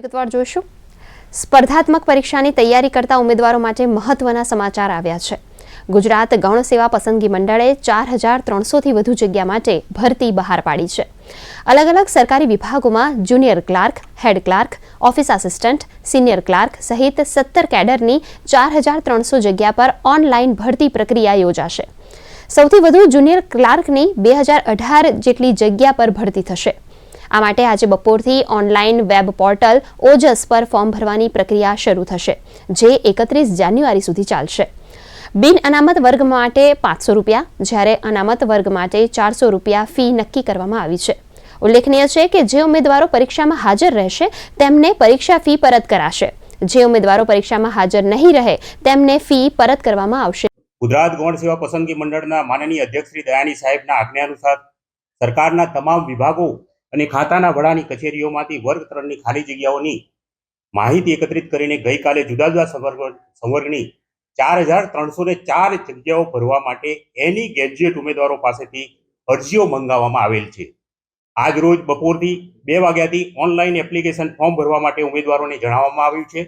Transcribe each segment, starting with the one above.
વિગતવાર જોઈશું. સ્પર્ધાત્મક પરીક્ષાની તૈયારી કરતા ઉમેદવારો માટે મહત્વના સમાચાર આવ્યા છે. ગુજરાત ગૌણ સેવા પસંદગી મંડળે ચાર હજાર ત્રણસોથી વધુ જગ્યા માટે ભરતી બહાર પાડી છે. અલગ અલગ સરકારી વિભાગોમાં junior clerk, head clerk, office assistant, senior clerk સહિત સત્તર કેડરની ચાર હજાર ત્રણસો જગ્યા પર ઓનલાઈન ભરતી પ્રક્રિયા યોજાશે. સૌથી વધુ જુનિયર ક્લાર્કની બે હજાર અઢાર જેટલી જગ્યા પર ભરતી થશે. આ માટે આજે બપોરથી ઓનલાઈન વેબ પોર્ટલ ઓજસ પર ફોર્મ ભરવાની પ્રક્રિયા શરૂ થશે, જે એકત્રીસ જાન્યુઆરી સુધી ચાલશે. બિન અનામત વર્ગ માટે પાંચસો રૂપિયા, જ્યારે અનામત વર્ગ માટે ચારસો રૂપિયા ફી નક્કી કરવામાં આવી છે. ઉલ્લેખનીય છે કે જે ઉમેદવારો પરીક્ષામાં હાજર રહેશે, તેમને પરીક્ષા ફી પરત કરાશે. જે ઉમેદવારો પરીક્ષામાં હાજર નહીં રહે, તેમને ફી પરત કરવામાં આવશે. ગુજરાત ગૌણ સેવા પસંદગી મંડળના માનનીય અધ્યક્ષ શ્રી દયાની સાહેબના આજ્ઞા અનુસાર સરકારના તમામ વિભાગો અને ખાતાના વડાની કચેરીઓમાંથી વર્ગ ત્રણની ખાલી જગ્યાઓની માહિતી એકત્રિત કરીને ગઈકાલે જુદા જુદા સંવર્ગ, સંવર્ગની ચાર હજાર ત્રણસો ને ચાર જગ્યાઓ ભરવા માટે એની ગ્રેજ્યુએટ ઉમેદવારો પાસેથી અરજીઓ મંગાવવામાં આવેલ છે. આજ રોજ બપોરથી બે વાગ્યાથી ઓનલાઈન એપ્લિકેશન ફોર્મ ભરવા માટે ઉમેદવારોને જણાવવામાં આવ્યું છે.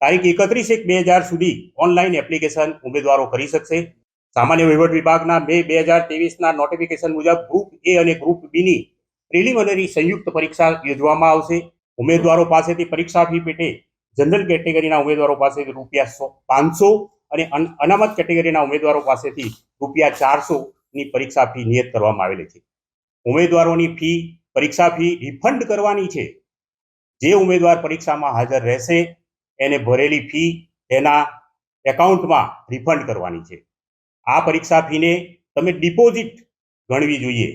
તારીખ એકત્રીસ એક બે હજાર સુધી ઓનલાઈન એપ્લિકેશન ઉમેદવારો કરી શકશે. સામાન્ય વહીવટ વિભાગના મે બે હજાર ત્રેવીસના નોટિફિકેશન મુજબ ગ્રુપ એ અને ગ્રુપ બીની પ્રિલિમિનરી સંયુક્ત પરીક્ષા યોજવામાં આવશે. ઉમેદવારો પાસેથી પરીક્ષા ફી પેટે જનરલ કેટેગરીના ઉમેદવારો પાસેથી રૂપિયા સો, પાંચસો અને અનામત કેટેગરીના ઉમેદવારો પાસેથી રૂપિયા ચારસોની પરીક્ષા ફી નિયત કરવામાં આવેલી છે. ઉમેદવારોની ફી, પરીક્ષા ફી રિફંડ કરવાની છે. જે ઉમેદવાર પરીક્ષામાં હાજર રહેશે, એને ભરેલી ફી એના એકાઉન્ટમાં રિફંડ કરવાની છે. આ પરીક્ષા ફીને તમે ડિપોઝિટ ગણવી જોઈએ.